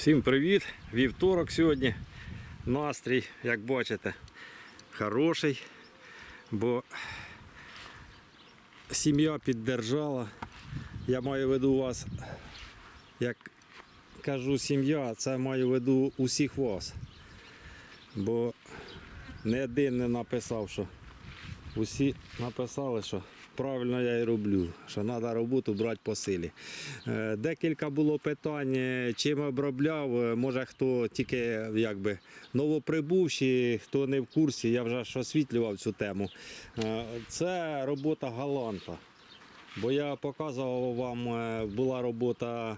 Всім привіт! Вівторок сьогодні. Настрій, як бачите, хороший, бо сім'я піддержала. Я маю в виду вас, як кажу сім'я, це маю в виду усіх вас. Бо не один не написав, що усі написали, що правильно я і роблю, що треба роботу брати по силі. Е, Декілька було питань, е, чим обробляв. е, Може хто тільки якби новоприбувші, хто не в курсі, я вже ж освітлював цю тему. Це робота галанта. Бо я показував вам, була робота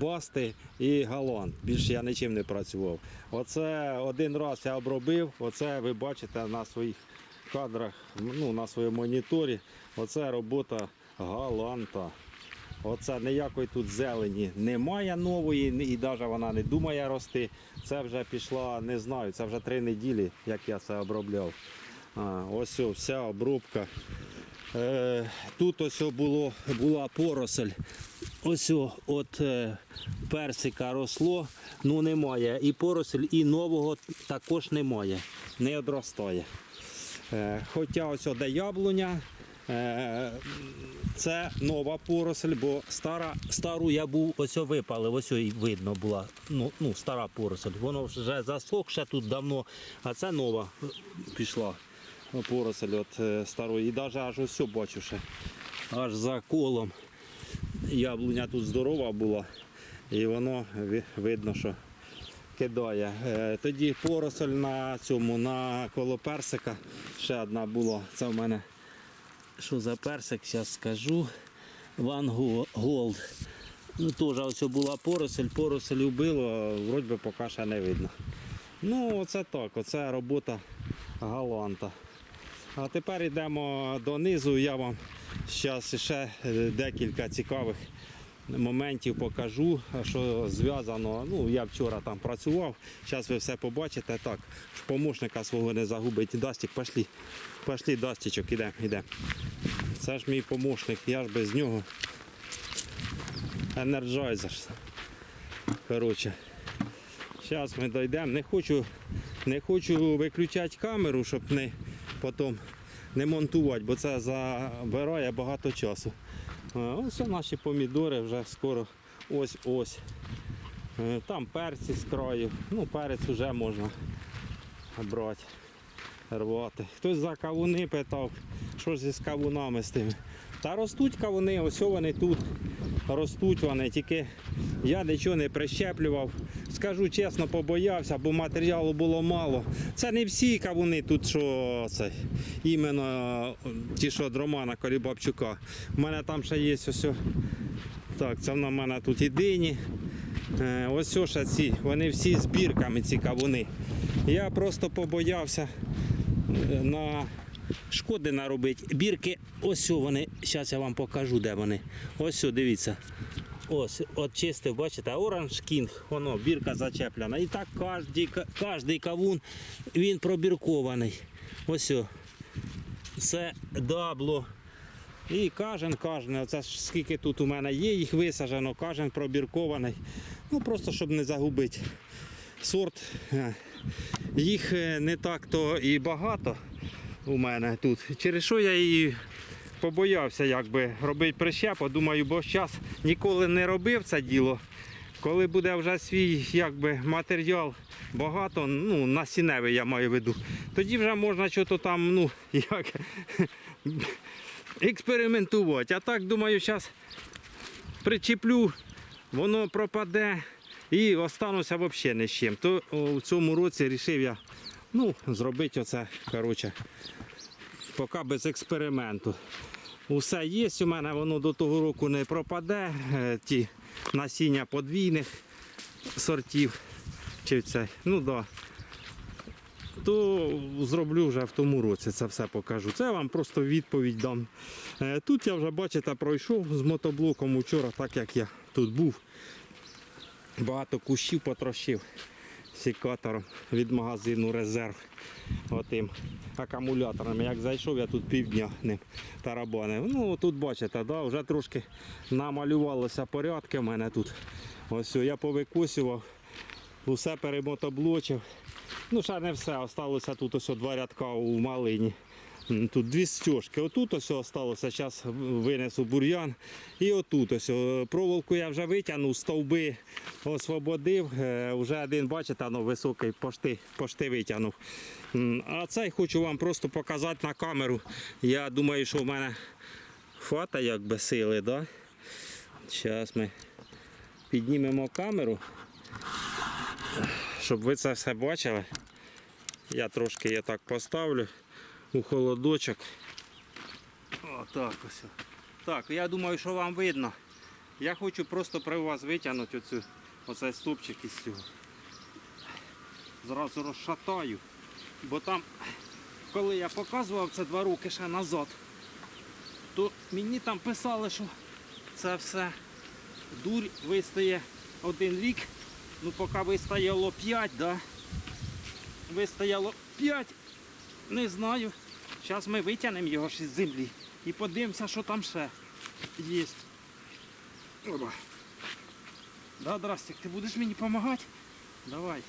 басти і галант. Більше я нічим не працював. Оце один раз я обробив, оце ви бачите на своїх кадрах, ну, на своєму моніторі. Оце робота галанта. Оце ніякої тут зелені немає нової, і навіть вона не думає рости. Це вже пішла, не знаю, це вже три неділі, як я це обробляв. А, ось вся обробка. Е, тут ось було, була поросль. Ось от е, персика росло, ну немає. І поросль, і нового також немає. Не одростає. Е, Хоча ось о, де яблуня, е, це нова поросль, бо стара, стару я був ось випалив, ось і видно була. Ну, ну, стара поросль. Воно вже засохше тут давно, а це нова пішла поросль от е, старої. І навіть аж ось бачу ще, аж за колом. Яблуня тут здорова була, і воно видно, що кидає. Е, Тоді поросль на цьому, на коло персика. Ще одна була. Це в мене що за персик, зараз скажу. Ван Голд. Ну, теж ось була поросль, поросль убило, вроді би поки ще не видно. Ну, оце так, оце робота галанта. А тепер йдемо донизу. Я вам зараз ще е, декілька цікавих моментів покажу, що зв'язано. Ну, я вчора там працював, зараз ви все побачите. Так, помощника свого не загубить. Дастік, пошли. Пошли, Дастічок, іде, іде. Це ж мій помощник, я ж без нього. Енерджайзер. Коротше. Зараз ми дійдемо. Не хочу, не хочу виключати камеру, щоб не потім не монтувати, бо це забирає багато часу. А, Ось наші помідори вже скоро ось-ось. Е, Там перці з краю. Ну, перець вже можна брати, рвати. Хтось за кавуни питав, що ж зі кавунами з тими. Та ростуть кавуни, ось вони тут. Ростуть вони, тільки я нічого не прищеплював. Скажу чесно, побоявся, бо матеріалу було мало. Це не всі кавуни тут, що це, іменно е, ті, що від Романа Колібабчука. У мене там ще є ось. Так, це в мене тут і дині. Е, Ось о ще ці, вони всі збірками ці кавуни. Я просто побоявся е, на шкоди наробити. Бірки, ось вони, зараз я вам покажу, де вони. Ось, дивіться. Ось, от чистив, бачите, Orange King, воно, бірка зачеплена. І так кожний, кожний кавун, він пробіркований. Ось. о. Це дабло. І кожен, кожен, оце скільки тут у мене є, їх висаджено, кожен пробіркований. Ну просто щоб не загубити сорт. Їх е, не так то і багато у мене тут. Через що я і побоявся якби робити прищепу. Думаю, бо зараз ніколи не робив це діло. Коли буде вже свій якби, матеріал багато, ну, насінневий я маю в виду, тоді вже можна щось там, ну, як експериментувати. А так, думаю, зараз причеплю, воно пропаде і остануся взагалі ні з чим. То в цьому році вирішив я ну, зробити оце, коротше, поки без експерименту. Усе є у мене, воно до того року не пропаде. е, Ті насіння подвійних сортів. Чи це, ну да. То зроблю вже в тому році, це все покажу. Це я вам просто відповідь дам. Е, Тут я вже, бачите, пройшов з мотоблоком вчора, так як я тут був. Багато кущів потрощив секатором від магазину резерв. Отим акумулятором. Як зайшов, я тут півдня ним тарабанив. Ну тут бачите, да, вже трошки намалювалося порядки в мене тут. Ось я повикосював, усе перемотоблочив. Ну, ще не все, осталося тут ось два рядка у малині. Тут дві стежки. Отут ось осталося, зараз винесу бур'ян. І отут ось. Проволоку я вже витягнув, стовби освободив. Е, Вже один, бачите, ну, високий пошти, пошти витягнув. А цей хочу вам просто показати на камеру. Я думаю, що в мене фата якби сили, да? Зараз ми піднімемо камеру, щоб ви це все бачили. Я трошки її так поставлю у холодочок. Отак ось. Так, я думаю, що вам видно. Я хочу просто при вас витягнути оцю, оцей стопчик із цього. Зразу розшатаю. Бо там, коли я показував це два роки ще назад, то мені там писали, що це все дурь вистає один рік. Ну поки вистояло 5, да? Вистояло 5, не знаю. Зараз ми витягнемо його із землі і подивимося, що там ще є. Оба. Да, Драстик, ти будеш мені допомагати? Давай.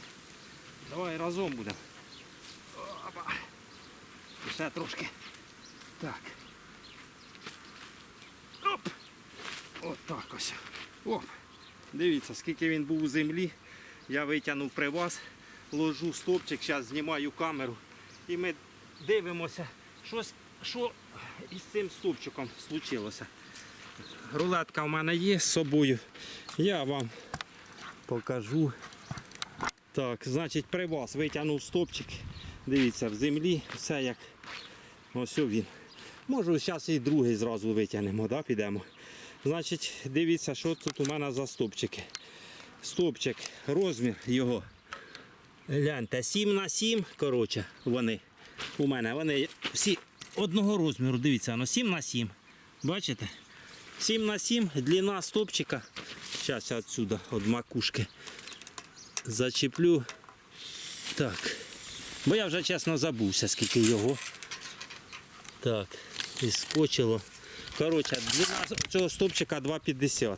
Давай разом будемо. Ще трошки. Так. Оп. От так ось. Оп. Дивіться, скільки він був у землі. Я витягнув при вас, ложу стопчик, зараз знімаю камеру. І ми дивимося, щось, що із цим стопчиком случилося. Рулетка в мене є з собою. Я вам покажу. Так, значить, при вас витягнув стопчик. Дивіться, в землі все як ось він. Можу зараз і другий зразу витягнемо, да, підемо. Значить, дивіться, що тут у мене за стопчики. Стопчик, розмір його. Гляньте, 7 на 7, коротше, вони у мене. Вони всі одного розміру. Дивіться, воно 7 на 7. Бачите? 7 на 7, длина стопчика. Зараз відсюди, від макушки, зачеплю. Так. Бо я вже чесно забувся, скільки його. Так, і скочило. Коротше, длина цього стопчика 2,50.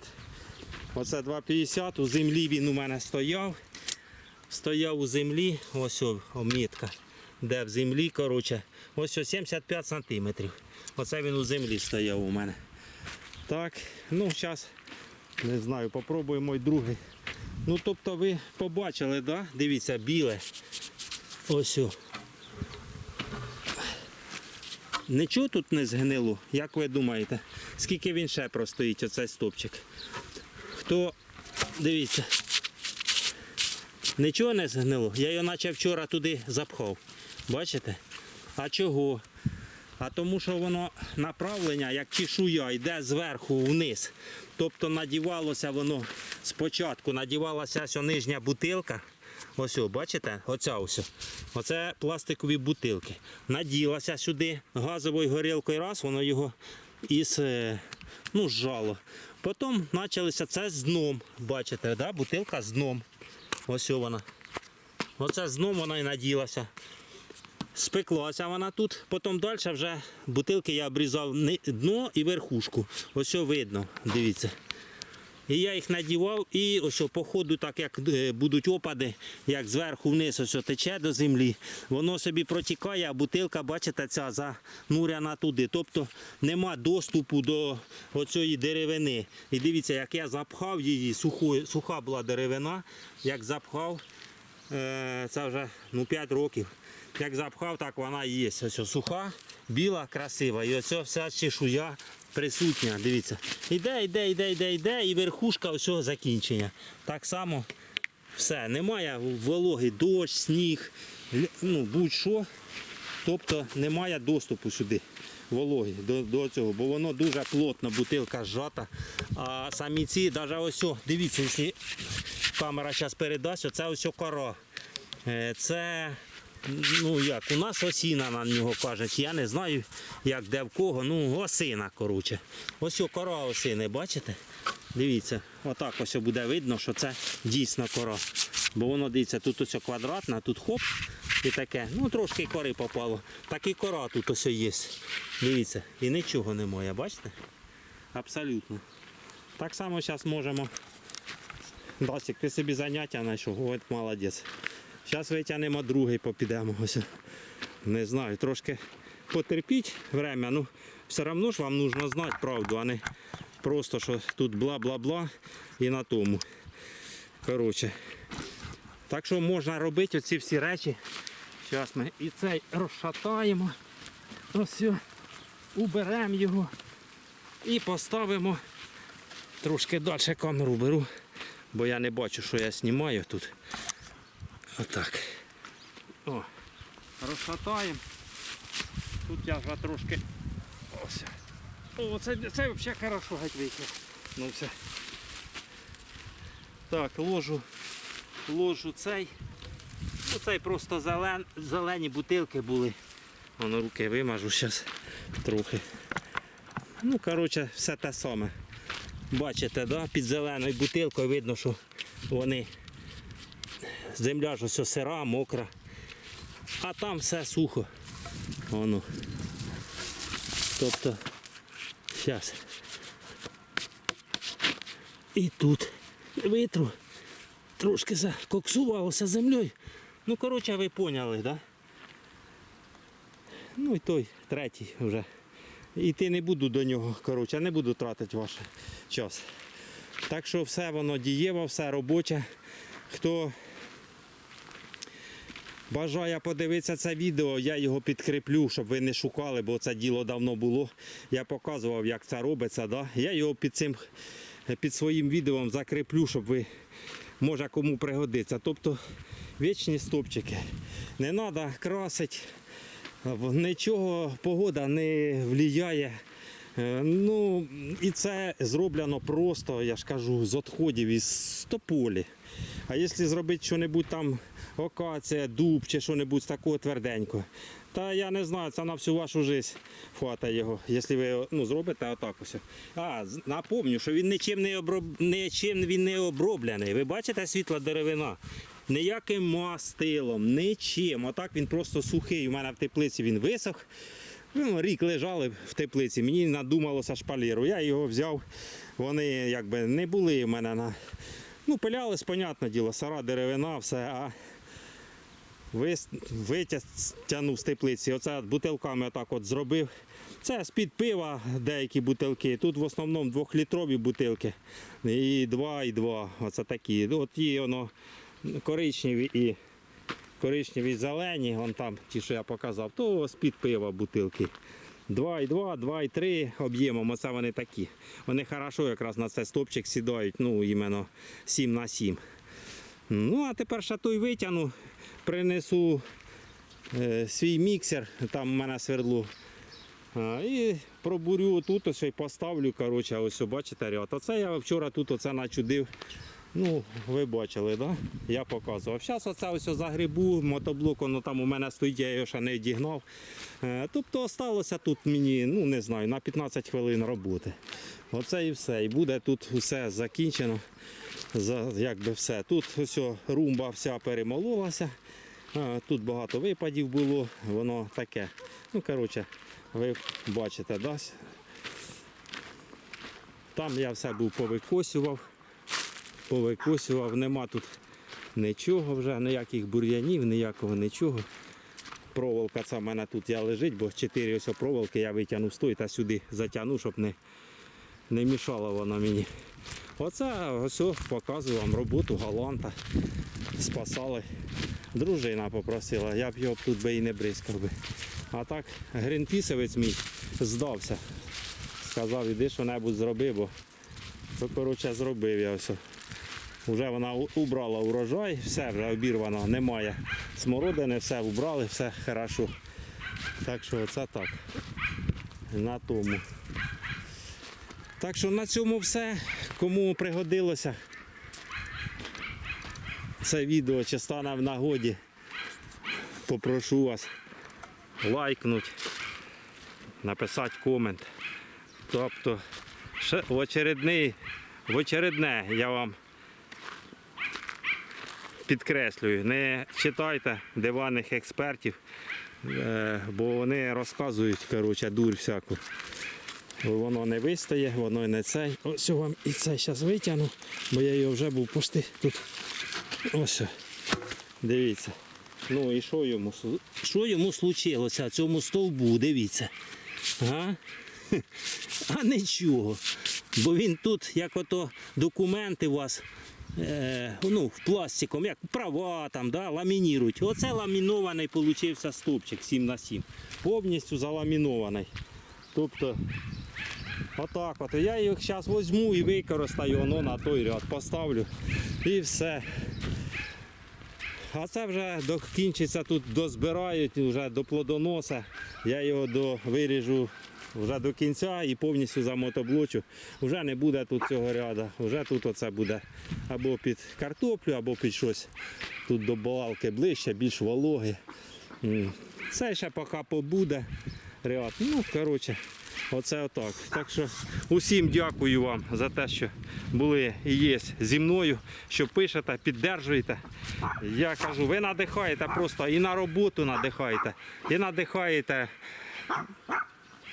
Оце 2,50. У землі він у мене стояв. Стояв у землі, ось о, омітка. Де в землі, коротше, ось о 75 сантиметрів. Оце він у землі стояв у мене. Так, ну зараз, не знаю, попробуємо й другий. Ну, тобто ви побачили, да? Дивіться, біле. Ось. Нічого тут не згнило, як ви думаєте? Скільки він ще простоїть, оцей стопчик? Хто, дивіться, нічого не згнило. Я його наче вчора туди запхав. Бачите? А чого? А тому що воно направлення, як чешуя, йде зверху вниз. Тобто надівалося воно спочатку, надівалася ось нижня бутилка. Ось, бачите, оця ось. Оце пластикові бутилки. Наділася сюди газовою горілкою, раз, воно його із е, ну, зжало. Потім почалося це з дном. Бачите, да? бутилка з дном. Ось вона. Оце з дном вона і наділася. Спеклася вона тут, потім далі вже бутилки я обрізав дно і верхушку. Ось видно, дивіться. І я їх надівав, і ось по ходу, так як е, будуть опади, як зверху вниз ось тече до землі, воно собі протікає, а бутилка, бачите, ця зануряна туди. Тобто нема доступу до оцієї деревини. І дивіться, як я запхав її, сухою, суха була деревина, як запхав, е, це вже ну, 5 років. Як запхав, так вона і є. Ось суха, біла, красива. І ось вся чешуя присутня. Дивіться. Іде, йде, йде, йде, йде, і верхушка ось закінчення. Так само все. Немає вологи, дощ, сніг, ну, будь-що. Тобто немає доступу сюди вологи до, до цього, бо воно дуже плотно, бутилка зжата. А самі ці, навіть ось, дивіться, якщо камера зараз передасть, оце ось кора. Е, Це ну як, у нас осіна на нього кажуть. Я не знаю, як де в кого. Ну, осина, коротше. Ось кора осини, бачите? Дивіться, отак ось буде видно, що це дійсно кора. Бо воно дивіться, тут ось квадратна, тут хоп і таке. Ну трошки кори попало. Так і кора тут ось є. Дивіться, і нічого немає, бачите? Абсолютно. Так само зараз можемо Дасик, ти собі заняття знайшов, от молодець. Зараз витягнемо другий, попідемо. Ось. Не знаю, трошки потерпіть время, ну все одно ж вам потрібно знати правду, а не просто, що тут бла-бла-бла і на тому. Коротше. Так що можна робити оці всі речі. Зараз ми і цей розшатаємо. Ось все. Уберемо його і поставимо. Трошки далі камеру беру, бо я не бачу, що я знімаю тут. Отак. О, розшатаємо. Тут я вже трошки. Ось. О, це, це взагалі хорошо геть вийшло. Ну все. Так, ложу, ложу цей. Ну, цей просто зелен, зелені бутилки були. Воно руки вимажу зараз трохи. Ну, коротше, все те саме. Бачите, да? під зеленою бутилкою видно, що вони земля ж ось сира, мокра. А там все сухо. Воно. Тобто, зараз. І тут витру. Трошки закоксувалося землею. Ну, коротше, ви поняли? Да? Ну і той третій вже. Іти не буду до нього, коротше, не буду тратити ваш час. Так що все воно дієво, все робоче. Хто бажає подивитися це відео, я його підкріплю, щоб ви не шукали, бо це діло давно було. Я показував, як це робиться. Да? Я його під цим під своїм відео закріплю, щоб ви може кому пригодиться. Тобто вічні стопчики. Не треба красити. Нічого погода не впливає. Е, Ну, і це зроблено просто, я ж кажу, з відходів із тополі. А якщо зробити щось там окація, дуб чи щось з такого тверденького, та я не знаю, це на всю вашу життя хвата його, якщо ви ну, зробите отак ось. А, напомню, що він нічим не, оброб... нічим він не оброблений. Ви бачите світла деревина? Ніяким мастилом, нічим. Отак він просто сухий. У мене в теплиці він висох. Ну, рік лежали в теплиці, мені надумалося шпаліру. Я його взяв. Вони якби не були в мене на. Ну, пилялись, понятне діло, сара деревина, все. А витягнув з теплиці. Оце бутилками отак от зробив. Це з-під пива деякі бутилки. Тут в основному двохлітрові бутилки. І два, і два. Оце такі. От є воно коричневі і коричневі зелені, вон там ті, що я показав, то з-під пива бутилки. 2,2, 2,3 об'ємом, оце вони такі. Вони хорошо якраз на цей стопчик сідають, ну іменно 7 на 7. Ну, а тепер ще той витягну, принесу е, свій міксер, там у мене свердло. І пробурю тут ось і поставлю. Коротше, ось бачите ряд. Оце я вчора тут оце начудив. Ну, ви бачили, да? Я показував. Зараз оце ось загрібу, мотоблок, воно там у мене стоїть, я його ще не дігнав. Е, Тобто осталося тут мені, ну не знаю, на 15 хвилин роботи. Оце і все. І буде тут все закінчено. За, якби все. Тут ось румба вся перемололася. Тут багато випадів було, воно таке. Ну, коротше, ви бачите, да? Там я все був повикосював повикосював, нема тут нічого вже, ніяких бур'янів, ніякого нічого. Проволока ця в мене тут я лежить, бо чотири ось проволоки я витягнув з тої та сюди затягну, щоб не, не мішала вона мені. Оце ось показую вам роботу галанта. Спасали. Дружина попросила, я б його тут би і не бризкав би. А так гринпісовець мій здався. Сказав, іди що-небудь зроби, бо коротше, зробив я все. Вже вона убрала урожай, все вже обірвано, немає смородини, все убрали, все хорошо. Так що оце так. На тому. Так що на цьому все. Кому пригодилося це відео чи стане в нагоді, попрошу вас лайкнути, написати комент. Тобто в очередний, в очередне я вам підкреслюю, не читайте диванних експертів, е, бо вони розказують коротше, дурь всяку. Воно не вистає, воно не цей. Ось вам і це зараз витягну, бо я його вже був пошти тут. Ось. Дивіться. Ну і що йому? Що йому случилося цьому стовбу? Дивіться. А? А нічого. Бо він тут, як ото документи у вас е, ну, в пластиком, як права там, да, ламінірують. Оце ламінований получився стовпчик 7 на 7 Повністю заламінований. Тобто, отак от. Я їх зараз візьму і використаю воно на той ряд, поставлю і все. А це вже докінчиться тут дозбирають вже до плодоноса. Я його до, виріжу вже до кінця і повністю замотоблочу. Вже не буде тут цього ряду. Вже тут оце буде або під картоплю, або під щось. Тут до балки ближче, більш вологи. Це ще поки побуде ряд. Ну, коротше, оце отак. Так що усім дякую вам за те, що були і є зі мною, що пишете, піддержуєте. Я кажу, ви надихаєте просто і на роботу надихаєте, і надихаєте.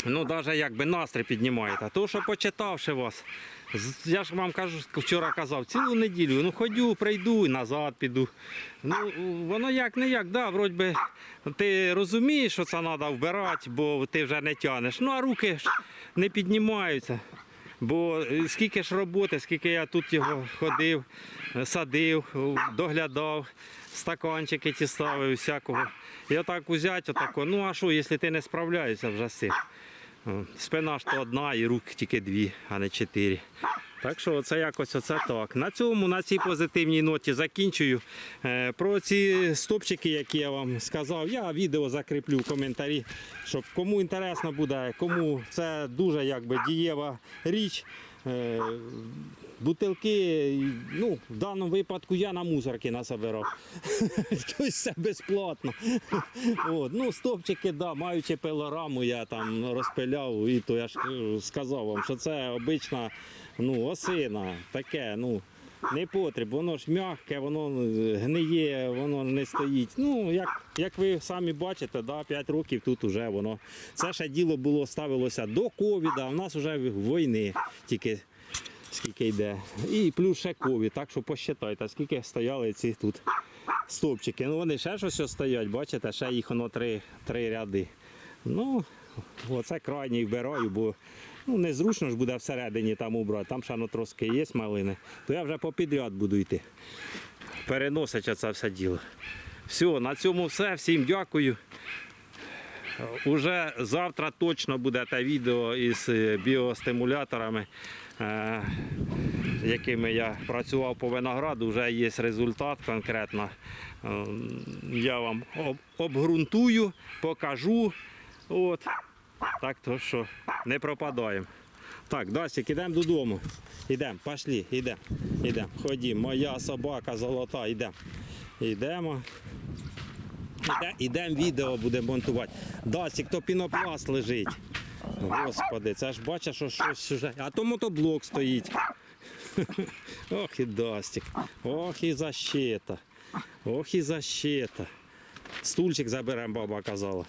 Ну, навіть якби настрій піднімаєте. То, що почитавши вас, я ж вам кажу, вчора казав, цілу неділю, ну ходю, прийду і назад піду. Ну, воно як не як, да, вроді би, ти розумієш, що це треба вбирати, бо ти вже не тянеш. Ну, а руки ж не піднімаються. Бо е, скільки ж роботи, скільки я тут його ходив, садив, доглядав, стаканчики ті ставив, всякого. І отак узять, отако, ну а що, якщо ти не справляєшся вже з цим? Спина ж то одна і рук тільки дві, а не чотири. Так що це якось оце так. На цьому, на цій позитивній ноті закінчую. Е, Про ці стопчики, які я вам сказав, я відео закріплю в коментарі, щоб кому інтересно буде, кому це дуже якби дієва річ. Е, Бутилки, ну, в даному випадку я на мусорки насобирав. Тобто це безплатно. От. Ну, стопчики, да, маючи пилораму, я там розпиляв, і то я ж е, сказав вам, що це обична ну, осина, таке, ну. Не потріб, воно ж м'яке, воно гниє, воно не стоїть. Ну, як, як ви самі бачите, да, 5 років тут уже воно. Це ще діло було ставилося до ковіда, а в нас вже війни тільки скільки йде. І плюс ще ковід, так що посчитайте, скільки стояли ці тут стовпчики. Ну вони ще щось стоять, бачите, ще їх воно три, три ряди. Ну, оце крайній вбираю, бо ну, незручно ж буде всередині там убрати. Там ще трошки є малини, то я вже попідряд буду йти. Переносить оце все діло. Все, на цьому все. Всім дякую. Уже завтра точно буде те відео із е, біостимуляторами, е, якими я працював по винограду. Вже є результат конкретно. Е, Я вам обґрунтую, покажу. От. Так то що не пропадаємо. Так, Дасік, ідемо додому. Ідемо, пішли, ідемо. Ідемо. Ходімо, моя собака золота, йдемо. Йдемо. Іде, ідемо відео будемо монтувати. Дасік, то пінопласт лежить. Господи, це ж бачиш, що щось вже. А то мотоблок стоїть. Ох і Дастік. Ох і защита. Ох і защита. Стульчик заберемо, баба казала.